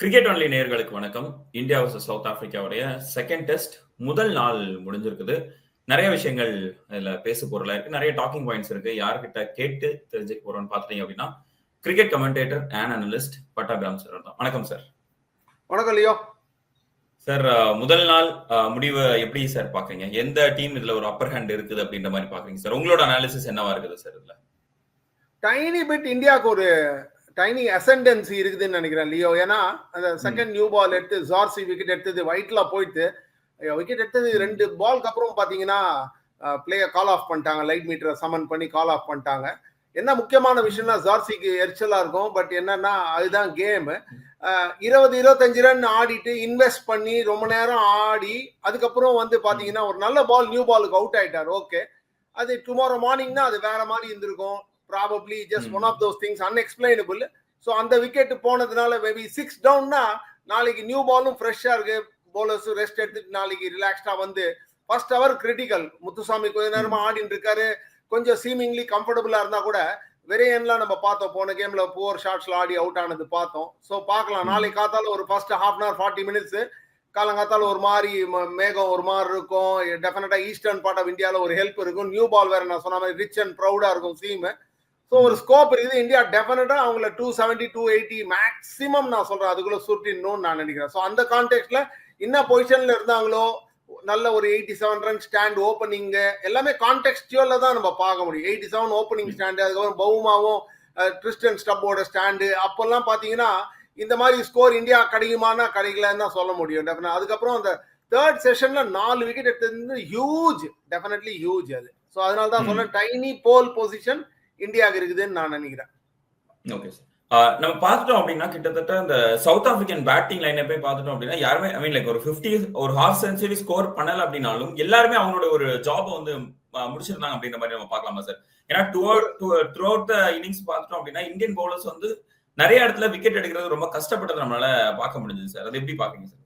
Cricket only நேயர்களுக்கு வணக்கம். India versus south ஆப்பிரிக்காவுடைய செகண்ட் டெஸ்ட் முதல் நாள் முடிஞ்சிருக்குது. நிறைய விஷயங்கள் இதுல பேச பொருளா இருக்கு. நிறைய டாக்கிங் பாயிண்ட்ஸ் இருக்கு. யார்கிட்ட கேட்டு தெரிஞ்சுக்க போறோம்னு பாத்துட்டீங்க அப்படின்னா cricket commentator and analyst Pattabhiram sir தான். வணக்கம் சார் வணக்கம் லியோ. சார் முதல் நாள் முடிவை எப்படி சார் பாக்குறீங்க எந்த டீம் இதுல ஒரு அப்பர் ஹேண்ட் இருக்குது அப்படின்ற மாதிரி பாக்குறீங்க சார் உங்களோட அனாலிசிஸ் என்னவா இருக்குது சார் இதுல? டைனி பிட் இந்தியாவுக்கு ஒரு டைனி அசெண்டன்சி இருக்குதுன்னு நினைக்கிறேன் லியோ. ஏன்னா அந்த செகண்ட் நியூ பால் எடுத்து ஜார்சி விக்கெட் எடுத்தது ஒயிட்ல போயிட்டு விக்கெட் எடுத்தது ரெண்டு பால்க்கு அப்புறம் பாத்தீங்கன்னா பிளேயர் கால் ஆஃப் பண்ணிட்டாங்க. லைட் மீட்டரை சமன் பண்ணி கால் ஆஃப் பண்ணிட்டாங்க. என்ன முக்கியமான விஷயம்னா ஜார்சிக்கு எரிச்சலா இருக்கும். பட் என்னன்னா அதுதான் கேம் இருபது இருபத்தஞ்சு ரன் ஆடிட்டு இன்வெஸ்ட் பண்ணி ரொம்ப நேரம் ஆடி அதுக்கப்புறம் வந்து பாத்தீங்கன்னா ஒரு நல்ல பால் நியூ பாலுக்கு அவுட் ஆயிட்டார். ஓகே அது டுமாரோ மார்னிங்னா அது வேற மாதிரி இருந்திருக்கும். Probably just one of those things unexplainable so அந்த விக்கெட் போனதுனால மேபி சிக்ஸ் டவுன்னா நாளைக்கு நியூ பாலும் ஃப்ரெஷ்ஷா இருக்கு. போலர்ஸும் ரெஸ்ட் எடுத்துட்டு நாளைக்கு ரிலாக்ஸ்டா வந்து ஃபர்ஸ்ட் ஹவர் கிரிட்டிக்கல் முத்துசாமி கொஞ்ச நேரமா ஆடிட்டு இருக்காரு. கொஞ்சம் சீமிங்லி கம்ஃபர்டபுளா இருந்தா கூட வெரையன்லாம் நம்ம பார்த்தோம். போன கேம்ல போர் ஷாட்ஸ்ல ஆடி அவுட் ஆனது பார்த்தோம். ஸோ பார்க்கலாம். நாளைக்கு காத்தால ஒரு first half an hour forty minutes காலங்காத்தால ஒரு மாதிரி மேகம் ஒரு மாதிரி இருக்கும். டெஃபினட்டா ஈஸ்டர்ன் பார்ட் ஆஃப் இந்தியாவில் ஒரு ஹெல்ப் இருக்கும். நியூ பால் வேற நான் சொன்ன மாதிரி ரிச் அண்ட் ப்ரௌடா இருக்கும். சீம் ஸோ ஒரு ஸ்கோப் இருக்குது. இந்தியா டெஃபினட்டா அவங்கள two seventy two eighty maximum நான் சொல்றேன். அதுக்குள்ள சுருட்டிடணும்னு நான் நினைக்கிறேன். ஸோ அந்த கான்டெக்ட்ல என்ன பொசிஷன்ல இருந்தாங்களோ நல்ல ஒரு eighty seven run stand opening எல்லாமே கான்டெக்ஸ்டுவல்ல தான் நம்ம பார்க்க முடியும். எயிட்டி செவன் ஓப்பனிங் ஸ்டாண்டு அதுக்கப்புறம் பவுமாவும் கிறிஸ்டன் ஸ்டப்போட ஸ்டாண்டு அப்பெல்லாம் பாத்தீங்கன்னா இந்த மாதிரி ஸ்கோர் இந்தியா கிடைக்குமானா கிடைக்கலன்னு தான் சொல்ல முடியும் டெஃபினட் அதுக்கப்புறம் அந்த தேர்ட் செஷன்ல நாலு விக்கெட் எடுத்தது ஹியூஜ் டெஃபினெட்லி ஹியூஜ் அது. ஸோ அதனால தான் சொன்னேன் டைனி போல் பொசிஷன் இந்தியாவுக்கு இருக்குதுன்னு நான் நினைக்கிறேன். ஓகே சார் நம்ம பார்த்துட்டோம் அப்படின்னா கிட்டத்தட்ட இந்த சவுத் ஆப்பிரிக்கன் பேட்டிங் லைனை போய் பார்த்துட்டோம் அப்படின்னா யாருமே ஐ மீன் லைக் ஒரு 50 ஒரு ஹாஃப் செஞ்சுரி ஸ்கோர் பண்ணல அப்படின்னாலும் எல்லாருமே அவங்களோட ஒரு ஜாப் வந்து முடிச்சிருந்தாங்க அப்படின்ற மாதிரி நம்ம பார்க்கலாமா சார் ஏன்னா த்ரூ அவுட் த இன்னிங்ஸ் பார்த்துட்டோம் அப்படின்னா இந்தியன் பவுலர்ஸ் வந்து நிறைய இடத்துல விக்கெட் எடுக்கிறது ரொம்ப கஷ்டப்பட்டது நம்மளால பார்க்க முடிஞ்சது சார் அது எப்படி பாக்குறீங்க சார்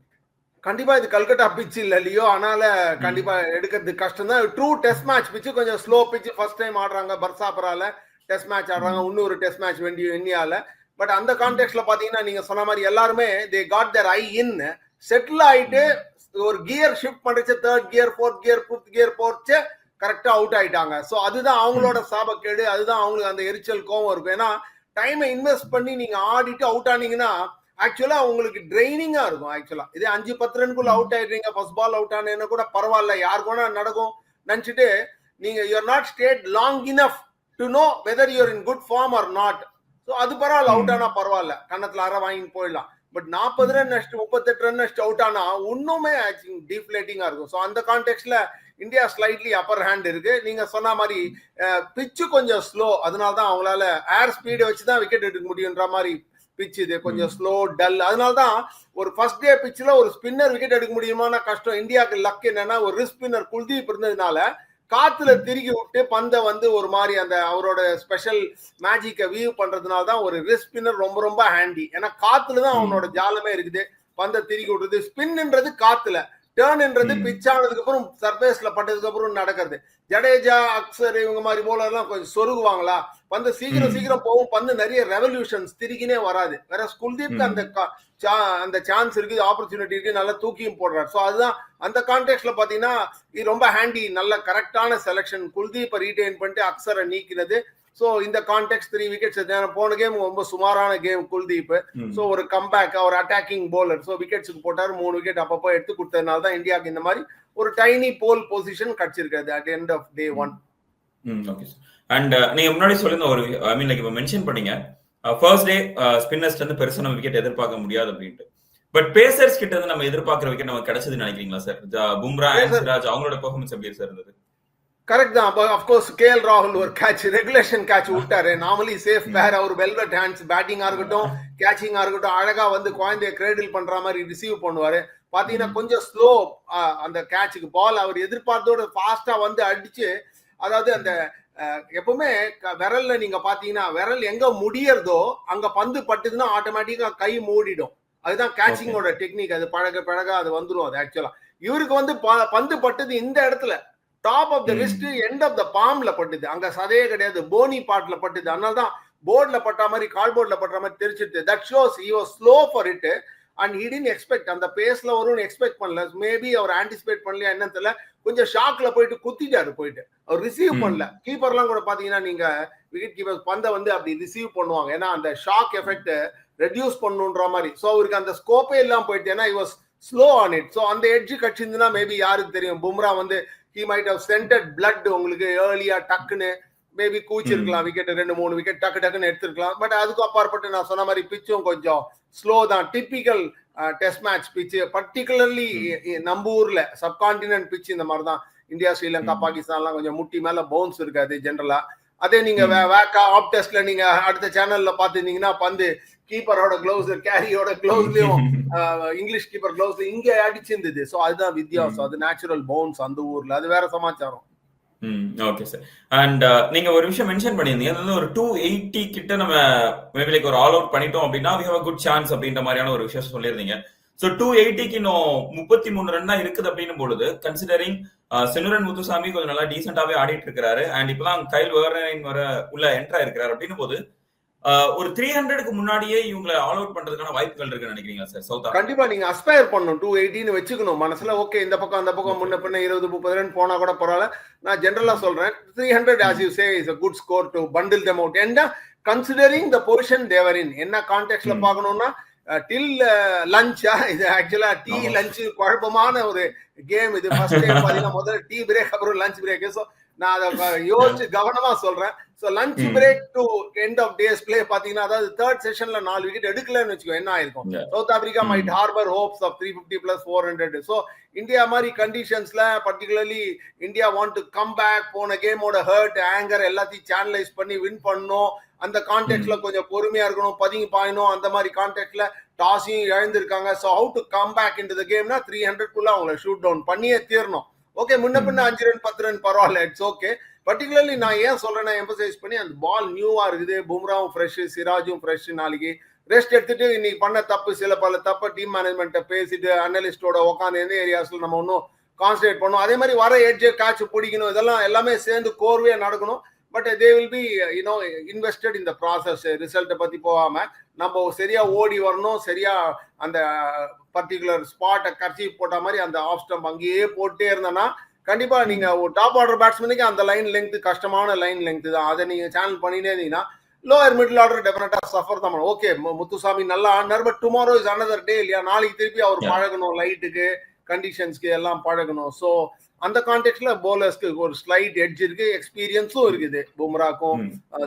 கண்டிப்பா இது கல்கட்டா பிச் இல்ல இல்லையோ அதனால கண்டிப்பா எடுக்கிறது கஷ்டம் தான் ட்ரூ டெஸ்ட் மேட்ச் பிச் கொஞ்சம் ஸ்லோ பிச் ஃபர்ஸ்ட் டைம் ஆடுறாங்க பர்சாபரால டெஸ்ட் மேட்ச் ஆடுறாங்க. இன்னொரு டெஸ்ட் மேட்ச் வேண்டிய இந்தியால பட் அந்த கான்டெக்ட்ல பாத்தீங்கன்னா நீங்க சொன்ன மாதிரி எல்லாருமே they got there I in settle ஆயிட்டு ஒரு கியர் ஷிஃப்ட் பண்ணிச்சு third gear fourth gear fifth gear போச்சு கரெக்டா அவுட் ஆயிட்டாங்க. ஸோ அதுதான் அவங்களோட சாபக்கேடு. அதுதான் அவங்களுக்கு அந்த எரிச்சல் கோவம் இருக்கும். ஏன்னா டைமை இன்வெஸ்ட் பண்ணி நீங்க ஆடிட்டு அவுட் ஆனீங்கன்னா ஆக்சுவலா உங்களுக்கு ட்ரைனிங்கா இருக்கும் ஆக்சுவலா இதே அஞ்சு பத்து ரன்குள்ள அவுட் ஆயிடுறீங்க ஃபர்ஸ்ட் பால் அவுட் ஆனேன்னு கூட பரவாயில்ல யாருக்கு வேணா நடக்கும். நினைச்சிட்டு நீங்க you are not stayed long enough to know whether you're in good form or not so அது பரவாயில்ல அவுட் ஆனா பரவாயில்ல. கன்னத்துல அரை வாங்கிட்டு போயிடலாம். பட் நாற்பது ரன் நெக்ஸ்ட் முப்பத்தெட்டு ரன் நெக்ஸ்ட் அவுட் ஆனா இன்னுமே டீஃப்ளேட்டிங்கா இருக்கும். ஸோ அந்த கான்டெக்ட்ல இந்தியா ஸ்லைட்லி அப்பர் ஹேண்ட் இருக்கு. நீங்க சொன்ன மாதிரி பிச்சு கொஞ்சம் ஸ்லோ அதனால தான் அவங்களால ஏர் ஸ்பீடை வச்சு தான் விக்கெட் எடுக்க முடியுன்ற மாதிரி பிச் இது கொஞ்சம் ஸ்லோ டல் அதனால தான் ஒரு ஃபர்ஸ்ட் டே பிச்சில் ஒரு ஸ்பின்னர் விக்கெட் எடுக்க முடியுமானா கஷ்டம். இந்தியாவுக்கு லக் என்னன்னா ஒரு ரிஸ்க் ஸ்பின்னர் குல்தீப் இருந்ததுனால காத்துல திருகி விட்டு பந்தை வந்து ஒரு மாதிரி அந்த அவரோட ஸ்பெஷல் மேஜிக்கை வியூ பண்றதுனால தான் ஒரு ரிஸ்க் ஸ்பின்னர் ரொம்ப ரொம்ப ஹேண்டி ஏன்னா காத்துல தான் அவனோட ஜாலமே இருக்குது. பந்தை திருகி விடுறது. ஸ்பின்ன்றது காத்துல. டேர்ன்ன்றது ம். பிச் ஆனதுக்கு அப்புறம் சர்ஃபேஸ்ல பட்டதுக்கு அப்புறம் நடக்கிறது ஜடேஜா அக்சர் இவங்க மாதிரி போலர்லாம் கொஞ்சம் சொருகுவாங்களா பந்து சீக்கிரம். சீக்கிரம் போகும் பந்து நிறைய ரெவல்யூஷன்ஸ் திருக்கினே வராது வேற குல்தீப்க்கு. அந்த அந்த சான்ஸ் இருக்குது ஆப்பர்ச்சுனிட்டி இருக்கு நல்லா தூக்கியும் போடுறாரு ஸோ அதுதான் அந்த கான்டெக்ட்ல பாத்தீங்கன்னா இது ரொம்ப ஹேண்டி நல்ல கரெக்டான செலெக்ஷன் குல்தீப்பை ரீடைன் பண்ணிட்டு அக்சரை நீக்கினது ஸோ இந்த கான்டெக்ட் த்ரீ விக்கெட்ஸ் போன கேம் ரொம்ப சுமாரான கேம் குல்தீப். ஸோ ஒரு கம்பேக் அவர் அட்டாக்கிங் போலர் ஸோ விக்கெட்ஸுக்கு போட்டார் மூணு விக்கெட் அப்பப்போ எடுத்து கொடுத்ததுனால தான் இந்தியாவுக்கு இந்த மாதிரி ஒரு tiny pole position கிடைச்சிருக்காது at end of day one okay and நீங்க முன்னாடி சொல்லியிருந்த ஒரு ஐ மீன் லைக் இப்போ மென்ஷன் பண்ணீங்க. ஃபர்ஸ்ட் டே ஸ்பின்னர்ஸ்ல இருந்து பெருசா நம்ம விக்கெட் எதிர்பார்க்க முடியாது அப்படின்ட்டு. பட் பேசர்ஸ் கிட்ட இருந்து நம்ம எதிர்பார்க்கிற விக்கெட் நமக்கு கிடைச்சதுன்னு நினைக்கிறீங்களா சார் பும்ரா அவங்களோட பெர்ஃபார்மன்ஸ் எப்படி சார் இருந்தது? கரெக்ட் தான். அப்போ அஃப்கோர்ஸ் கே எல் ராகுல் ஒரு கேட்ச் ரெகுலேஷன் கேட்ச் விட்டாரு. நார்மலி சேஃப் பேர் அவர் வெல்வெட் ஹேண்ட்ஸ் பேட்டிங்கா இருக்கட்டும் கேட்சிங்கா இருக்கட்டும் அழகா வந்து குழந்தைய கிரேடில் பண்ற மாதிரி ரிசீவ் பண்ணுவாரு. பாத்தீங்கன்னா கொஞ்சம் ஸ்லோ அந்த கேட்சுக்கு பால் அவர் எதிர்பார்த்தோட ஃபாஸ்டா வந்து அடிச்சு அதாவது அந்த எப்பவுமே விரல்ல நீங்க பாத்தீங்கன்னா விரல் எங்க முடியறதோ அங்க பந்து பட்டுதுன்னா ஆட்டோமேட்டிக்கா கை மூடிடும். அதுதான் கேட்சிங்கோட டெக்னிக் அது பழக பழக அது வந்துரும் அது ஆக்சுவலா இவருக்கு வந்து ப- பந்து பட்டது இந்த இடத்துல. Top of the. Wrist end of the பாம்ல பட்டுது. அங்க சதையே கிடையாது. போனி பாட்ல பட்டுது. அதனால தான் போர்ட்ல பட்ட மாதிரி கால் போர்ட்ல பட்ட மாதிரி தெரிச்சிட்டு that shows you slow for it and hidden expect அந்த பேஸ்ல வரும்னு எக்ஸ்பெக்ட் பண்ணல. மேபி அவர் ஆன்டிசிபேட் பண்ணலையா என்னன்னு தெரியல. கொஞ்சம் ஷாக்ல போயிட்டு குத்திட்டாரு போயிட்டு. அவர் ரிசீவ். பண்ணல. கீப்பர்லாம் கூட பாத்தீங்கன்னா நீங்க விக்கெட் கீப்பர் பந்தை வந்து அப்படி ரிசீவ் பண்ணுவாங்க. ஏன்னா அந்த ஷாக் எஃபெக்ட் ரெடியூஸ் பண்ணுன்ற மாதிரி. ஸோ அவருக்கு அந்த ஸ்கோப்பே இல்லாம போயிட்டு ஏன்னா was slow on it so அந்த எட்ஜ் கட்சிருந்துன்னா மேபி யாருக்கு தெரியும்? பும்ரா வந்து he might have scented blood உங்களுக்கு ஏர்லியா டக்குன்னு மேபி கூச்சிருக்கலாம் விக்கெட் ரெண்டு மூணு விக்கெட் டக்கு டக்குன்னு எடுத்திருக்கலாம். பட் அதுக்கு அப்பாற்பட்டு நான் சொன்ன மாதிரி பிச்சும் கொஞ்சம் ஸ்லோ தான். Typical test match pitch particularly நம்ம ஊர்ல சப்கான்டினென்ட் பிச் இந்த மாதிரி தான். இந்தியா ஸ்ரீலங்கா. பாகிஸ்தான்லாம் கொஞ்சம் முட்டி மேல பவுன்ஸ் இருக்காது ஜென்ரலா அதே நீங்க. வேக்கா ஆப் டெஸ்ட்ல நீங்க அடுத்த சேனல்ல பாத்துருந்தீங்கன்னா பந்து கீப்பரோட கிளவுஸ் கேரியோட கிளவுஸ்லயும் இங்கிலீஷ் கீப்பர் கிளவுஸ் இங்க அடிச்சிருந்தது. சோ அதுதான் வித்தியாசம். அது நேச்சுரல் பவுன்ஸ் அந்த ஊர்ல. அது வேற சமாச்சாரம். ம் ஓகே சார் அண்ட் நீங்க ஒரு விஷயம் மென்ஷன் பண்ணியிருந்தீங்க. அது வந்து ஒரு டூ எயிட்டி கிட்ட நம்ம மேபி லைக் ஒரு ஆல் அவுட் பண்ணிட்டோம் அப்படின்னா வி ஹவ் குட் சான்ஸ் அப்படின்ற மாதிரியான ஒரு விஷயம் சொல்லியிருந்தீங்க. ஸோ டூ எயிட்டிக்கு இன்னும் முப்பத்தி மூணு ரன் தான் இருக்குது அப்படின்னும் பொழுது கன்சிடரிங் செனுரன் முத்துசாமி கொஞ்சம் நல்லா டீசென்டாவே ஆடிட்டு இருக்காரு அண்ட் இப்பதான் கைல் வேர்னரின் வர உள்ள என்ட்ரா இருக்கிறாரு அப்படின்னும் போது ஒரு த்ரீ ஹண்ட்ரடுக்கு முன்னாடியே இவங்களை ஆல் அவுட் பண்றதுக்கான வாய்ப்புகள் இருக்குன்னு நினைக்கிறீங்களா சார் சவுத் கண்டிப்பா நீங்க அஸ்பயர் பண்ணணும். டூ எயிட்டின்னு வச்சுக்கணும். மனசுல ஓகே இந்த பக்கம் அந்த பக்கம் முன்ன பின்ன இருபது முப்பது ரன் போனா கூட பரவாயில்ல. நான் ஜென்ரலா சொல்றேன். Three hundred as you say is a good score to bundle them out என்ன considering the position they're in என்ன கான்டெக்ட்ல ம். பார்க்கணும்னா டில் லஞ்சா இது ஆக்சுவலா டீ. லஞ்ச் குழப்பமான ஒரு கேம் இது. ஃபர்ஸ்ட் டைம் முதல்ல டீ பிரேக் அப்புறம் லஞ்ச் பிரேக் ஸோ நான் அதை யோசிச்சு கவனமா சொல்றேன். So lunch. Break to end of days play பாத்தீங்கன்னா அதாவது தேர்ட் செஷன்ல நாலு விக்கெட் எடுக்கலன்னு வச்சுக்கோ என்ன ஆயிருக்கும். South Africa. Might harbour hopes of three fifty plus four hundred so India மாதிரி கண்டிஷன்ஸ்ல particularly India want to come back போன கேமோட ஹர்ட் ஆங்கர் எல்லாத்தையும் சேனலைஸ் பண்ணி வின் பண்ணணும். அந்த கான்டெக்ட்ல கொஞ்சம் பொறுமையா இருக்கணும் பதுங்கி பாயணும் அந்த மாதிரி கான்டெக்ட்ல டாஸையும் இழந்திருக்காங்க. So how to come back in the கேம்னா three ஹண்ட்ரட்குள்ள அவங்கள ஷூட் டவுன் பண்ணியே தீரணும். ஓகே முன்ன பின்ன அஞ்சு ரன் பத்து ரன் பரவாயில்ல இட்ஸ் ஓகே பர்டிகுலர்லி நான் ஏன் சொல்றேன்னா எம்பசைஸ் பண்ணி அந்த பால் நியூவா இருக்குது பும்ராவும் ஃப்ரெஷ் சிராஜும் ஃப்ரெஷ் நாளைக்கு ரெஸ்ட் எடுத்துட்டு இன்னைக்கு பண்ண தப்பு சில பல தப்பு டீம் மேனேஜ்மெண்ட்டை பேசிட்டு அனலிஸ்டோட உட்காந்து எந்த ஏரியாஸ்ல நம்ம ஒன்றும் கான்சன்ட்ரேட் பண்ணும் அதே மாதிரி வர எட்ஜ் கேட்ச் பிடிக்கணும் இதெல்லாம் எல்லாமே சேர்ந்து கோர்வையா நடக்கணும். But they will be you know invested இந்த ப்ராசஸ் ரிசல்ட்டை பத்தி போகாம நம்ம சரியா ஓடி வரணும் சரியா அந்த பர்டிகுலர் ஸ்பாட்டை கர்ச்சி போட்ட மாதிரி அந்த ஆஃப் ஸ்டம்ப் அங்கேயே போட்டே இருந்தோன்னா கண்டிப்பா நீங்க ஒரு டாப் ஆர்டர் பேட்ஸ்மேனுக்கு அந்த லைன் லெங்க் கஷ்டமான லைன் லெங்க் தான். அதை நீங்க சேனல் பண்ணினே இருந்தீங்கன்னா lower middle order definitely suffer தான் ஓகே முத்துசாமி நல்லா ஆடினார் but tomorrow is another day இல்லையா? நாளைக்கு திருப்பி அவர். பழகணும் லைட்டுக்கு கண்டிஷன்ஸ்க்கு எல்லாம் பழகணும். ஸோ அந்த கான்டெக்ட்ல போலர்ஸ்க்கு ஒரு ஸ்லைட் எட்ஜ் இருக்கு எக்ஸ்பீரியன்ஸும் இருக்குது. பும்ராக்கும்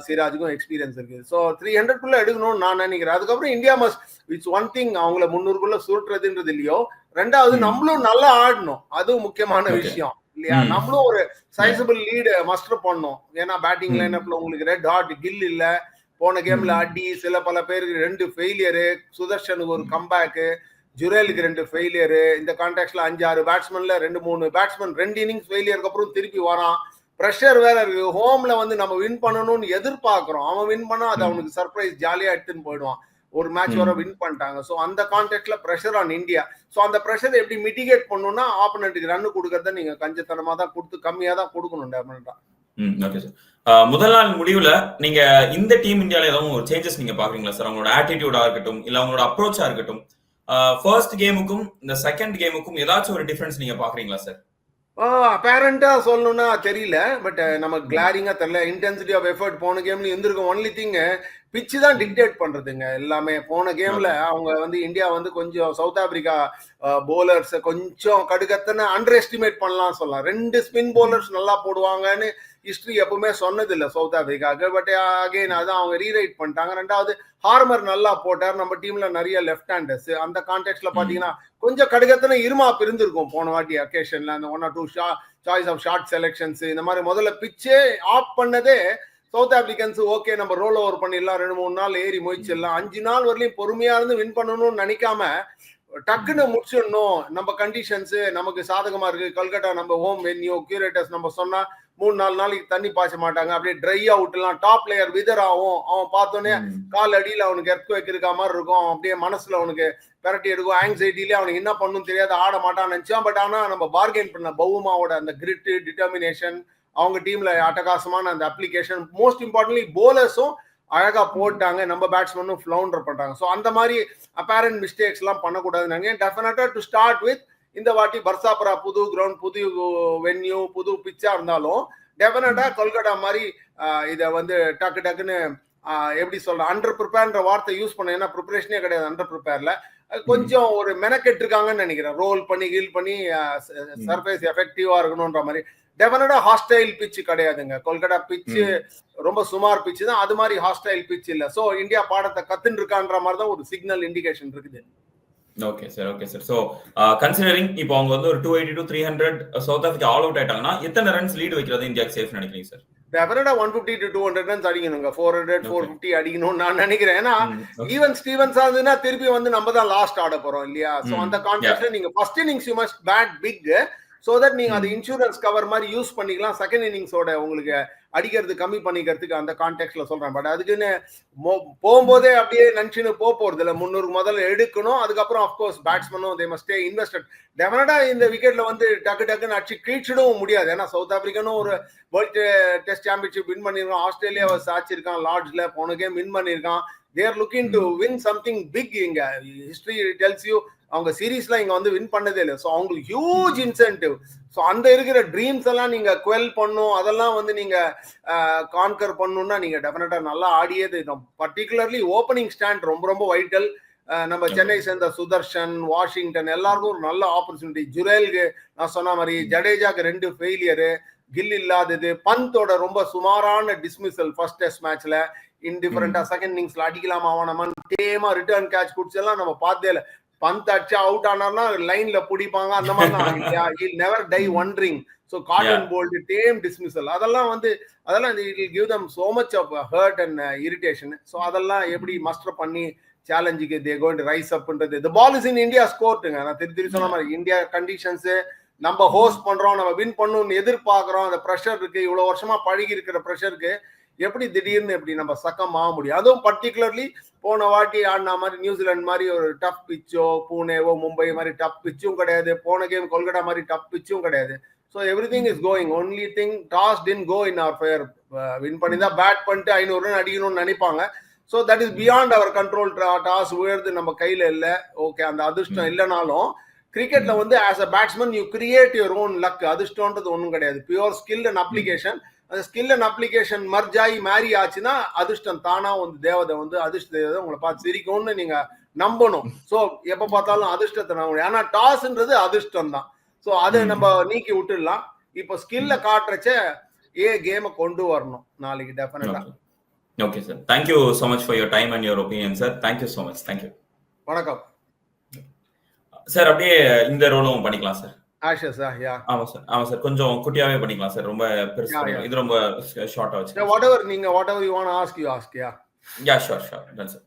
சிராஜுக்கும் எக்ஸ்பீரியன்ஸ் இருக்கு. ஸோ த்ரீ ஹண்ட்ரட்குள்ள எடுக்கணும்னு நான் நினைக்கிறேன். அதுக்கப்புறம் India must it's one thing அவங்கள முன்னூறுக்குள்ள சுருட்டுறதுன்றது இல்லையோ? ரெண்டாவது. நம்மளும் நல்லா ஆடணும். அதுவும் முக்கியமான. விஷயம். இல்லையா. நம்மளும் ஒரு சைசபிள் லீடு மஸ்டர் பண்ணோம். ஏன்னா பேட்டிங். லைனப்ல உங்களுக்கு ரெட் ஹாட் கில் இல்ல. போன கேம்ல. அடி சில பல பேருக்கு ரெண்டு ஃபெயிலியரு சுதர்ஷனுக்கு ஒரு கம்பேக்கு ஜுரேலுக்கு ரெண்டு ஃபெயிலியரு இந்த கான்டாக்ட்ல அஞ்சு ஆறு பேட்ஸ்மேன்ல ரெண்டு மூணு பேட்ஸ்மேன் ரெண்டு இன்னிங்ஸ் ஃபெயிலியருக்கு அப்புறம் திருப்பி வரான். ப்ரெஷர் வேற இருக்கு. ஹோம்ல வந்து நம்ம வின் பண்ணணும்னு எதிர்பார்க்கிறோம். அவன் வின் பண்ணா அது. அவனுக்கு சர்ப்ரைஸ் ஜாலியா எடுத்துன்னு போயிடுவான். ஒரு மேட்ச். வர வின் பண்ணிட்டாங்க. ஸோ அந்த கான்டெக்ட்ல ப்ரெஷர் ஆன் இந்தியா ஸோ அந்த ப்ரெஷர் எப்படி மிட்டிகேட் பண்ணணும்னா ஆப்போனண்ட்டுக்கு ரன் கொடுக்கறத நீங்க கஞ்சத்தனமா தான் கொடுத்து கம்மியா தான் கொடுக்கணும் டெஃபினட்டா ஓகே சார் முதல் நாள் முடிவுல நீங்க இந்த டீம் இந்தியால ஏதாவது ஒரு சேஞ்சஸ் நீங்க பாக்குறீங்களா சார் அவங்களோட ஆட்டிடியூடா இருக்கட்டும் இல்ல அவங்களோட அப்ரோச்சா இருக்கட்டும். ஃபர்ஸ்ட் கேமுக்கும் இந்த செகண்ட் கேமுக்கும் ஏதாச்சும் ஒரு டிஃபரன்ஸ் நீங்க பாக்குறீங்களா சார் அப்பேரண்டா சொல்லணும்னா தெரியல. பட் நம்ம கிளாரிங்கா தெரியல. இன்டென்சிட்டி ஆஃப் எஃபர்ட் போன கேம்ல இருந்திருக்கும் ஒன்லி திங் பிச்சு தான் டிக்டேட் பண்றதுங்க எல்லாமே. போன கேம்ல அவங்க வந்து இந்தியா வந்து கொஞ்சம் சவுத் ஆப்பிரிக்கா போலர்ஸ் கொஞ்சம் கடுகத்தனை அண்டர் எஸ்டிமேட் பண்ணலாம் சொல்லலாம் ரெண்டு ஸ்பின் போலர்ஸ் நல்லா போடுவாங்கன்னு ஹிஸ்டரி எப்பவுமே சொன்னது இல்ல சவுத் ஆப்பிரிக்காவுக்கு பட் அகைன் அதான் அவங்க ரீரைட் பண்ணிட்டாங்க. ரெண்டாவது ஹார்மர் நல்லா போட்டார். நம்ம டீம்ல நிறைய லெஃப்ட் ஹேண்டர்ஸ் அந்த கான்டெக்ட்ல பாத்தீங்கன்னா கொஞ்சம் கடுகத்தனை இருமாப்பு இருந்திருக்கும். போன வாட்டி அக்கேஷன்ல அந்த ஒன் ஆர் டூ ஷா சாய்ஸ் ஆஃப் ஷார்ட் செலெக்ஷன்ஸ் இந்த மாதிரி முதல்ல பிச்சே ஆஃப் பண்ணதே சவுத் ஆப்பிரிக்கன்ஸ் ஓகே நம்ம ரோல் ஓவர் பண்ணிடலாம். ரெண்டு மூணு நாள் ஏறி முயற்சிடலாம். அஞ்சு நாள் வரலையும் பொறுமையா இருந்து வின் பண்ணணும்னு நினைக்காம டக்குன்னு முடிச்சிடணும். நம்ம கண்டிஷன்ஸ் நமக்கு சாதகமா இருக்கு. கல்கட்டா நம்ம ஹோம் வென்யூ கியூரேட்டர்ஸ் நம்ம சொன்னா மூணு நாலு நாளைக்கு தண்ணி பாய்ச்ச மாட்டாங்க. அப்படியே ட்ரை அவுட்லாம் டாப் பிளேயர் விதர் ஆகும். அவன் பார்த்தோன்னே கால் அடியில் அவனுக்கு எர்த் வைக்கிருக்க மாதிரி இருக்கும். அப்படியே மனசுல அவனுக்கு பெரட்டி எடுக்கும். ஆங்ஸைட்டிலே அவனுக்கு என்ன பண்ணும் தெரியாது. ஆட மாட்டான்னு நினைச்சான். பட் ஆனா நம்ம பார்கெயின் பண்ண பவுமாவோட அந்த கிரிட் டிட்டர்மினேஷன் அவங்க டீம்ல அட்டகாசமான அந்த அப்ளிகேஷன் மோஸ்ட் இம்பார்ட்டன்ட்லி போலர்ஸும் அழகா போட்டாங்க. நம்ம பேட்ஸ்மேனும் ஃபிளவுண்டர் பண்றாங்க. ஸோ அந்த மாதிரி அப்பேரண்ட் மிஸ்டேக்ஸ் எல்லாம் பண்ணக்கூடாதுன்னு டெஃபினட்டா டு ஸ்டார்ட் வித் இந்த வாட்டி பர்சாபரா புது கிரவுண்ட் புது வென்யூ புது பிச்சா இருந்தாலும் டெஃபினட்டா கொல்கட்டா மாதிரி இதை வந்து டக்கு டக்குன்னு எப்படி சொல்ற அண்டர் ப்ரிப்பேர்ன்ற வார்த்தை யூஸ் பண்ண ஏன்னா ப்ரிப்பரேஷனே கிடையாது அண்டர் ப்ரிப்பேர்ல கொஞ்சம் ஒரு மெனக்கெட்டு இருக்காங்கன்னு நினைக்கிறேன். ரோல் பண்ணி ஹீல் பண்ணி சர்ஃபேஸ் எஃபெக்டிவா இருக்கணும்ன்ற மாதிரி. டெஃபினட்டா ஹாஸ்டைல் பிச் கிடையாதுங்க. கொல்கட்டா பிச் ரொம்ப சுமார் பிச் தான். அது மாதிரி ஹாஸ்டைல் பிச் இல்ல. சோ இந்தியா பாடத்தை கத்துன்னு இருக்கான்ற மாதிரி தான் ஒரு சிக்னல் இண்டிகேஷன் இருக்குது. Okay sir okay sir so considering இப்போ அவங்க வந்து ஒரு two eighty two three hundred South Africa all out ஆயிட்டாங்கன்னா எத்தனை ரன்ஸ் லீட் வைக்கிறது இந்தியாக்கு சேஃப் நினைக்கிறீங்க சார் டெஃபினட்டா one fifty to two hundred runs அடிக்கணுங்க. Four hundred four fifty அடிக்கணும்னு நான் நினைக்கிறேன். ஏன்னா ஈவன் ஸ்டீவன்ஸ் ஆகுதுன்னா திருப்பி வந்து நம்ம தான் லாஸ்ட் ஆட போறோம் இல்லையா? சோ. அந்த கான்டெக்ட்ல நீங்க first innings you must bat big so that நீங்க அது இன்சூரன்ஸ் கவர் மாதிரி யூஸ் பண்ணிக்கலாம். செகண்ட் இன்னிங்ஸோட உங்களுக்கு அடிக்கிறது கம்மி பண்ணிக்கிறதுக்கு அந்த கான்டெக்ட்ல சொல்றேன். பட் அதுக்குன்னு போகும்போதே அப்படியே நினைச்சுன்னு போக போறது இல்ல முன்னூறு முதல்ல எடுக்கணும். அதுக்கப்புறம் அஃப்கோர்ஸ் பேட்ஸ்மேனும் தே மஸ்ட் இன்வெஸ்டட் டெஃபினட்டா இந்த விக்கெட்ல வந்து டக்கு டக்குன்னு அடிச்சு கீழ்ச்சிடவும் முடியாது. ஏன்னா சவுத் ஆப்பிரிக்கனும் ஒரு வேர்ல்டு டெஸ்ட் சாம்பியன்ஷிப் வின் பண்ணிருக்கான் ஆஸ்திரேலியாவை சாச்சிருக்கான். லார்ட்ஸ்ல போன கேம் வின் பண்ணிருக்கான் there looking to win something big இங்க. ஹிஸ்டரி டெல்ஸ் யூ அவங்க சீரீஸ்ல இங்க வந்து வின் பண்ணதே இல்லை. ஸோ அவங்களுக்கு ஹியூஜ் இன்சென்டிவ் ஸோ அந்த இருக்கிற ட்ரீம்ஸ் எல்லாம் நீங்க குவெல் பண்ணும். அதெல்லாம் வந்து நீங்க கான்கர் பண்ணணும்னா நீங்க டெஃபினட்டா நல்லா ஆடியது. பர்டிகுலர்லி ஓப்பனிங் ஸ்டாண்ட் ரொம்ப ரொம்ப வைட்டல் நம்ம சென்னை சேர்ந்த சுதர்ஷன் வாஷிங்டன் எல்லாருக்கும் ஒரு நல்ல ஆப்பர்ச்சுனிட்டி ஜுரேலுக்கு நான் சொன்ன மாதிரி ஜடேஜாக்கு ரெண்டு ஃபெயிலியரு கில் இல்லாதது பந்தோட ரொம்ப சுமாரான டிஸ்மிசல் ஃபர்ஸ்ட் டெஸ்ட் மேட்ச்ல இன்டிஃபரெண்டா செகண்ட் இன்னிங்ஸ்ல அடிக்கலாமா அவனமான்னு டேமா ரிட்டர்ன் கேட்ச் குடிச்சு எல்லாம் நம்ம பார்த்தே இல்ல. பந்த் அடிச்சு அவுட் ஆனார்னா லைன்ல பிடிப்பாங்க. அந்த மாதிரி I'll never die wondering so caught and bowled dam dismissal அதெல்லாம் வந்து அதெல்லாம் it give them so much of hurt and irritation so அதெல்லாம் எப்படி மாஸ்டர் பண்ணி சேலஞ்சுக்கு they going rise அப்ன்றது the ball is in India ஸ்கோர்ட்டுங்க நான் திரு திரு சொன்ன மாதிரி இந்தியா கண்டிஷன்ஸ் நம்ம ஹோஸ்ட் பண்றோம் நம்ம வின் பண்ணணும்னு எதிர்பார்க்கறோம். அந்த ப்ரெஷர் இருக்கு. இவ்வளவு வருஷமா பழகி இருக்கிற ப்ரெஷருக்கு எப்படி திடீர்னு எப்படி நம்ம சக்கம் ஆக முடியும்? அதுவும் பர்டிகுலர்லி போன வாட்டி ஆடின மாதிரி நியூசிலாந்து மாதிரி ஒரு டஃப் பிச்சோ பூனேவோ மும்பை மாதிரி டஃப் பிச்சும் கிடையாது. போன கேம் கொல்கட்டா மாதிரி டஃப் பிச்சும் கிடையாது. So every thing is going only thing toss tin go in our favour win பண்ணி தான் பேட் பண்ணிட்டு ஐநூறு ரன் அடிக்கணும்னு நினைப்பாங்க. So that is beyond our control toss உயர்ந்து நம்ம கையில இல்லை. ஓகே அந்த அதிர்ஷ்டம் இல்லைனாலும் கிரிக்கெட்ல வந்து as a batsman you create your own luck அதிர்ஷ்டம்ன்றது ஒன்றும் கிடையாது. பியூர் ஸ்கில் அண்ட் அப்ளிகேஷன் அந்த ஸ்கில் அண்ட் அப்ளிகேஷன் மர்ஜ் ஆகி மேரி ஆச்சுன்னா அதிர்ஷ்டம் தானா வந்து தேவதை வந்து அதிர்ஷ்ட தேவதை உங்களை பார்த்து சிரிக்கும்னு நீங்க நம்பணும். ஸோ எப்ப பார்த்தாலும் அதிர்ஷ்டத்தை நம்ப முடியும் டாஸ்ன்றது அதிர்ஷ்டம் தான் ஸோ அதை நம்ம நீக்கி விட்டுடலாம். இப்போ ஸ்கில்ல காட்டுறச்ச ஏ கேமை கொண்டு வரணும் நாளைக்கு டெஃபினட்டா okay sir thank you so much for your time and your opinion sir thank you so much thank you வணக்கம். சார் அப்படியே இந்த ரோலும் பண்ணிக்கலாம் சார் ஆமா சார் ஆமா சார் கொஞ்சம் குட்டியாவே பண்ணிக்கலாம் சார் ரொம்ப பெருசு. இது ரொம்ப ஷார்ட்டா வச்சு வாட் எவர் நீங்க whatever you want ask you ask yeah yeah sure sure done sir